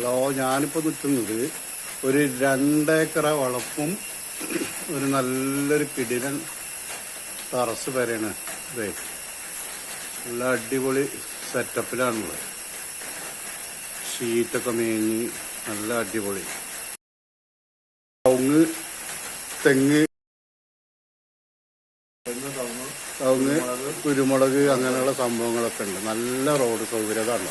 Hello ഞാനിപ്പോൾ നിൽക്കുന്നത് ഒരു രണ്ടേക്കറ വളപ്പും ഒരു നല്ലൊരു കിടിലൻ തറസ് വരെയാണ്. ഇതേ നല്ല അടിപൊളി സെറ്റപ്പിലാണുള്ളത്. ഷീറ്റൊക്കെ മേഞ്ഞ് നല്ല അടിപൊളി. കവുങ്ങ് തെങ്ങ് കവുങ്ങ് കുരുമുളക് അങ്ങനെയുള്ള സംഭവങ്ങളൊക്കെ ഉണ്ട്. നല്ല റോഡ് സൗകര്യതാണ്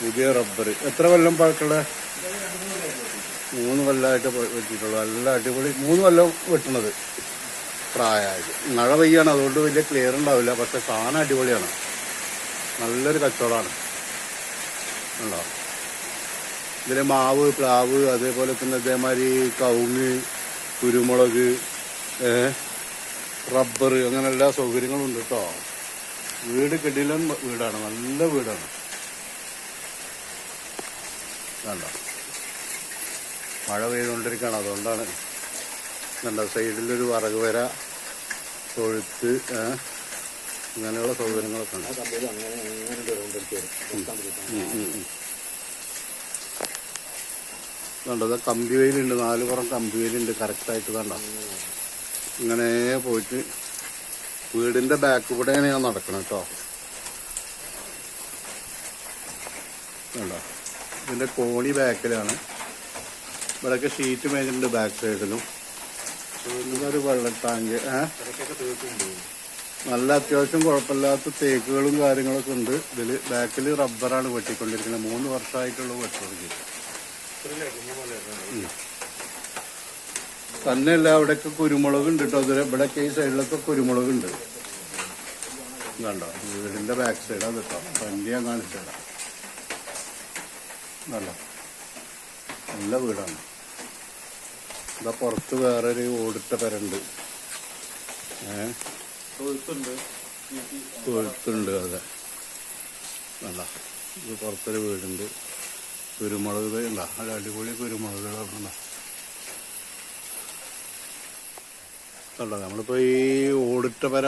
പുതിയ റബ്ബർ. എത്ര കൊല്ലം പഴക്കമുള്ള? മൂന്ന് കൊല്ലമായിട്ട് വെട്ടിയിട്ടുള്ളൂ. നല്ല അടിപൊളി മൂന്ന് കൊല്ലം വെട്ടണത്. പ്രായമായത്. മഴ പെയ്യാണ്. അതുകൊണ്ട് വലിയ ക്ലിയർ ഉണ്ടാവില്ല. പക്ഷെ സാധനം അടിപൊളിയാണ്. നല്ലൊരു കച്ചവടമാണ്. ഉണ്ടോ? ഇതിലെ മാവ് പ്ലാവ് അതേപോലെ തന്നെ ഇതേമാതിരി കവുങ്ങ് കുരുമുളക് റബ്ബർ അങ്ങനെ എല്ലാ സൗകര്യങ്ങളും ഉണ്ട് കേട്ടോ. വീട് കെട്ടിലും വീടാണ്. നല്ല വീടാണ്. വേണ്ട മഴ പെയ്തുകൊണ്ടിരിക്കുകയാണ്. അതുകൊണ്ടാണ് കണ്ട സൈഡിലൊരു വറക് വര തൊഴുത്ത് അങ്ങനെയുള്ള സൗകര്യങ്ങളൊക്കെ ഉണ്ട്. വേണ്ടത് കമ്പി വെയിലുണ്ട്. നാല് പുറം കമ്പി വെയിലുണ്ട്. കറക്റ്റായിട്ട് കണ്ട? ഇങ്ങനെ പോയിട്ട് വീടിന്റെ ബാക്ക് കൂടെയാണ് ഞാൻ നടക്കണം കേട്ടോ. കണ്ടോ? ഇതിന്റെ കോണി ബാക്കിലാണ്. ഇവിടെയൊക്കെ ഷീറ്റ് മേഞ്ഞിട്ടുണ്ട് ബാക്ക് സൈഡിലും ഒരു വെള്ള ടാങ്ക് നല്ല അത്യാവശ്യം കുഴപ്പമില്ലാത്ത തേക്കുകളും കാര്യങ്ങളൊക്കെ ഉണ്ട്. ഇതിൽ ബാക്കിൽ റബ്ബറാണ് വെട്ടിക്കൊണ്ടിരിക്കുന്നത്. മൂന്ന് വർഷമായിട്ടുള്ള വെട്ടുകൊടുക്കുക തന്നെയല്ല അവിടെയൊക്കെ കുരുമുളക് ഉണ്ട് കേട്ടോ അതിൽ ഇവിടെയൊക്കെ ഈ സൈഡിലൊക്കെ കുരുമുളക് ഉണ്ട്. കണ്ടോ? വീടിന്റെ ബാക്ക് സൈഡാണ് കേട്ടോ വണ്ടിയാണ് ഞാൻ കണ്ടോ നല്ല വീടാണ്. ഇതാ പുറത്ത് വേറൊരു ഓടിട്ട പെരണ്ട്. ഏഹ് തൊഴുത്തുണ്ട് അതെ. നല്ല ഇത് പുറത്തൊരു വീടുണ്ട്. കുരുമുളക് ഉണ്ട അത് അടിപൊളി കുരുമുളക് കണ്ടോ? നമ്മളിപ്പോ ഈ ഓടിട്ട പര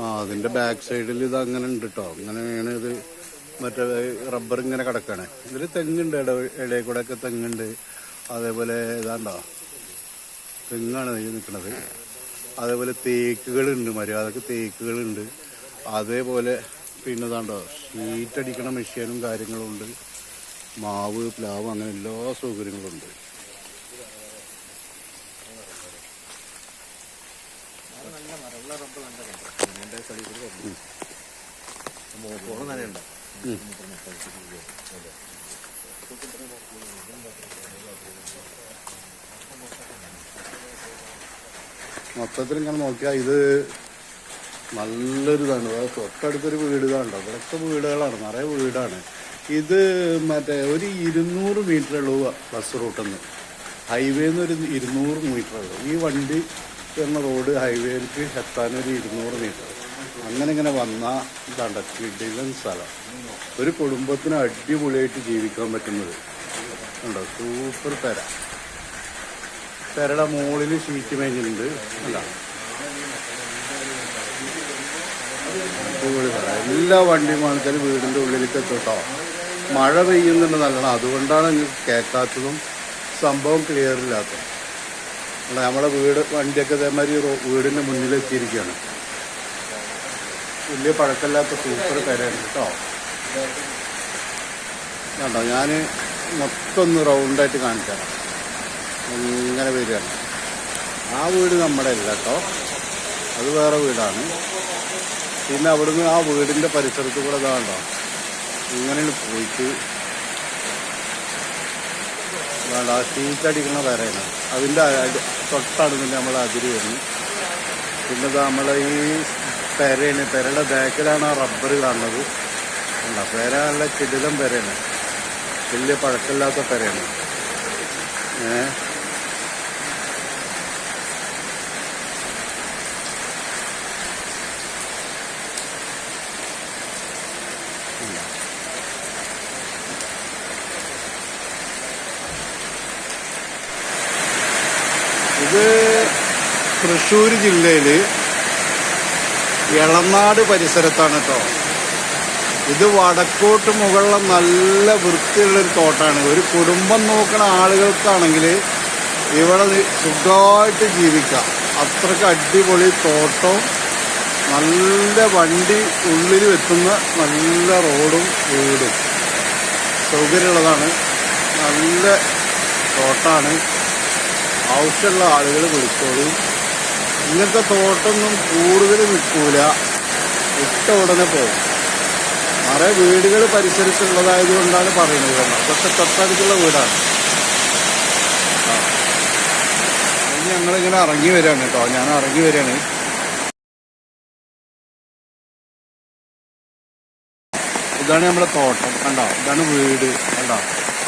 ആ അതിന്റെ ബാക്ക് സൈഡിൽ ഇത് അങ്ങനെ ഉണ്ട് കേട്ടോ അങ്ങനെയാണ് ഇത് മറ്റേ റബ്ബർ ഇങ്ങനെ കിടക്കാണ്. ഇതിൽ തെങ്ങുണ്ട് ഇട ഇടയിൽ കൂടെ ഒക്കെ തെങ്ങുണ്ട്. അതേപോലെ ഇതാണ്ടോ? തെങ്ങാണ് ഈ നിൽക്കുന്നത് അതേപോലെ തേക്കുകളുണ്ട് മര്യാദയ്ക്ക് തേക്കുകളുണ്ട്. അതേപോലെ പിന്നെ ഇതാണ്ടോ? ഷീറ്റ് അടിക്കണ മെഷീനും കാര്യങ്ങളും ഉണ്ട്. മാവ് പ്ലാവ് അങ്ങനെ എല്ലാ സൗകര്യങ്ങളും ഉണ്ട്. മൊത്തത്തിൽ ഇങ്ങനെ നോക്കിയാൽ ഇത് നല്ലൊരു ഇതാണ്. അത് തൊട്ടടുത്തൊരു വീട് ഇതാണ്ടോ ഇവിടെയൊക്കെ വീടുകളാണ്. നിറയെ വീടാണ്. ഇത് മറ്റേ ഒരു ഇരുന്നൂറ് മീറ്റർ ഉള്ളൂ ബസ് റൂട്ടിൽ നിന്ന് ഹൈവേന്ന് ഒരു ഇരുന്നൂറ് മീറ്റർ ഉള്ളൂ ഈ വണ്ടി എന്ന റോഡ് ഹൈവേയിലേക്ക് എത്താനൊരു ഇരുന്നൂറ് മീറ്റർ അങ്ങനെ ഇങ്ങനെ വന്ന ഇതാണ്ട കിടിലൻ സ്ഥലം. ഒരു കുടുംബത്തിന് അടിപൊളിയായിട്ട് ജീവിക്കാൻ പറ്റുന്നത്. ഉണ്ടോ സൂപ്പർ പെര. പെരയുടെ മുകളിൽ ഷീറ്റ് മേഞ്ഞിട്ടുണ്ട്. എല്ലാ വണ്ടിയും ആൾക്കാർ വീടിന്റെ ഉള്ളിലേക്ക് എത്തും മഴ പെയ്യുന്നുണ്ട് നല്ലോണം. അതുകൊണ്ടാണ് നിങ്ങൾക്ക് കേൾക്കാത്തതും സംഭവം ക്ലിയർ ഇല്ലാത്തത്. അല്ല വീട് വണ്ടിയൊക്കെ ഇതേമാതിരി വീടിന്റെ മുന്നിൽ എത്തിയിരിക്കുകയാണ് വലിയ പഴക്കമില്ലാത്ത സൂപ്പർ പെരയാണ് കേട്ടോ. കണ്ടോ ഞാൻ മൊത്തം ഒന്ന് റൗണ്ടായിട്ട് കാണിച്ചു തരാം. ഇങ്ങനെ വരികയാണ് ആ വീട് നമ്മുടെ അല്ല കേട്ടോ. അത് വേറെ വീടാണ്. പിന്നെ അവിടുന്ന് ആ വീടിന്റെ പരിസരത്ത് കൂടെ ഇതാണ്ടോ ഇങ്ങനെ പോയിട്ട്. വേണ്ട ആ ഷീറ്റടിക്കണ വരയാണ് അതിന്റെ തൊട്ടാണ് പിന്നെ നമ്മൾ അതിര് വരുന്നത്. പിന്നെ നമ്മളെ ഈ പെരയാണ്. പെരയുടെ ബാക്കിലാണ് ആ റബ്ബർ കാണുന്നത്. അല്ല പേര നല്ല കിടിലം പെരയാണ് വലിയ പഴക്കമില്ലാത്ത പെരയാണ് ഏ? ഇത് തൃശ്ശൂർ ജില്ലയിൽ എളനാട് പരിസരത്താണ് കേട്ടോ ഇത് വടക്കോട്ട് മുകളിലെ നല്ല വൃത്തിയുള്ളൊരു തോട്ടാണ്. ഒരു കുടുംബം നോക്കുന്ന ആളുകൾക്കാണെങ്കിൽ ഇവിടെ സുഖമായിട്ട് ജീവിക്കാം. അത്രയ്ക്ക് അടിപൊളി തോട്ടവും നല്ല വണ്ടി ഉള്ളിൽ വെക്കുന്ന നല്ല റോഡും വീടും. സൗകര്യമുള്ളതാണ്. നല്ല തോട്ടാണ്. ആവശ്യമുള്ള ആളുകൾ വിളിച്ചോളൂ. ഇങ്ങനത്തെ തോട്ടമൊന്നും കൂടുതൽ നിൽക്കൂല ഇട്ട ഉടനെ പോകും. നിറയെ വീടുകൾ പരിസരത്തുള്ളതായത് കൊണ്ടാണ് പറയുന്നത് പക്ഷെ തൊട്ടടുത്തുള്ള വീടാണ്. ഞങ്ങളിങ്ങനെ ഇറങ്ങി വരികയാണ് കേട്ടോ. ഞാൻ ഇറങ്ങി വരികയാണ്. ഇതാണ് നമ്മുടെ തോട്ടം കണ്ടോ? ഇതാണ് വീട് കണ്ടോ?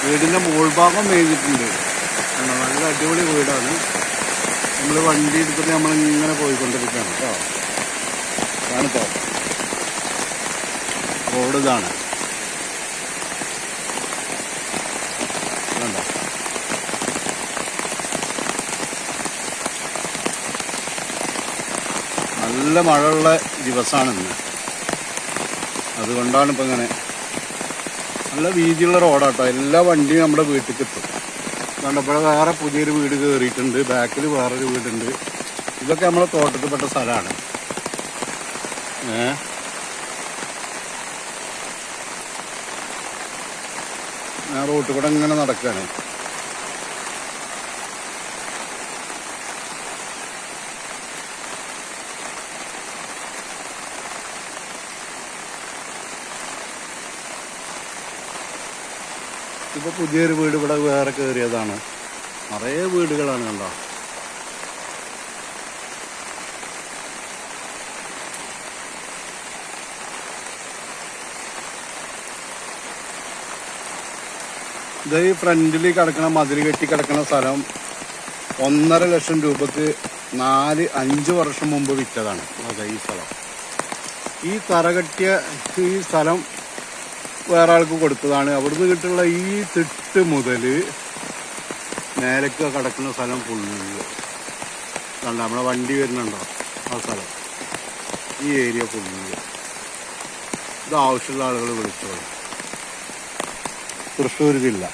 വീടിന്റെ മുകൾ ഭാഗം മേഞ്ഞിട്ടുണ്ട്. കണ്ടോ? നല്ല അടിപൊളി വീടാണ്. നമ്മൾ വണ്ടി എടുത്തിട്ട് നമ്മളിങ്ങനെ പോയിക്കൊണ്ടിരിക്കുകയാണ് കേട്ടോ. തോട്ടം. റോഡ് ഇതാണ് കണ്ടോ? നല്ല മഴയുള്ള ദിവസമാണ് ഇന്ന് അതുകൊണ്ടാണ് ഇപ്പം ഇങ്ങനെ നല്ല വീതിയുള്ള റോഡാട്ടോ. എല്ലാ വണ്ടിയും നമ്മുടെ വീട്ടിലേക്ക് എത്തും. കണ്ടപ്പോൾ വേറെ പുതിയൊരു വീട് കയറിയിട്ടുണ്ട് ബാക്കിൽ വേറൊരു വീടുണ്ട്. ഇതൊക്കെ നമ്മളെ തോട്ടത്തിൽപ്പെട്ട സ്ഥലമാണ്. ഏ? ഞാൻ റോട്ടിൽ കൂടെ ഇങ്ങനെ നടക്കുകയാണ്. ഇപ്പൊ പുതിയൊരു വീട് ഇവിടെ വേറെ കയറിയതാണ് നിറയെ വീടുകളാണ് കണ്ടോ. ഇത് ഈ ഫ്രണ്ടിൽ കിടക്കണ മതിൽ കെട്ടി കിടക്കണ സ്ഥലം ഒന്നര ലക്ഷം രൂപക്ക് നാല് അഞ്ച് വർഷം മുമ്പ് വിറ്റതാണ് അതെ ഈ സ്ഥലം. ഈ തറ കെട്ടിയ ഈ സ്ഥലം വേറെ ആൾക്ക് കൊടുത്തതാണ്. അവിടുന്ന് കിട്ടുള്ള ഈ തിട്ട് മുതൽ നേരക്ക് കിടക്കുന്ന സ്ഥലം ഫുള്ള് കണ്ട നമ്മളെ വണ്ടി വരുന്നുണ്ടോ? ആ സ്ഥലം. ഈ ഏരിയ ഫുള്ള് ഇത് ആവശ്യമുള്ള ആളുകൾ വിളിച്ചോളൂ. തൃശ്ശൂർ ജില്ല.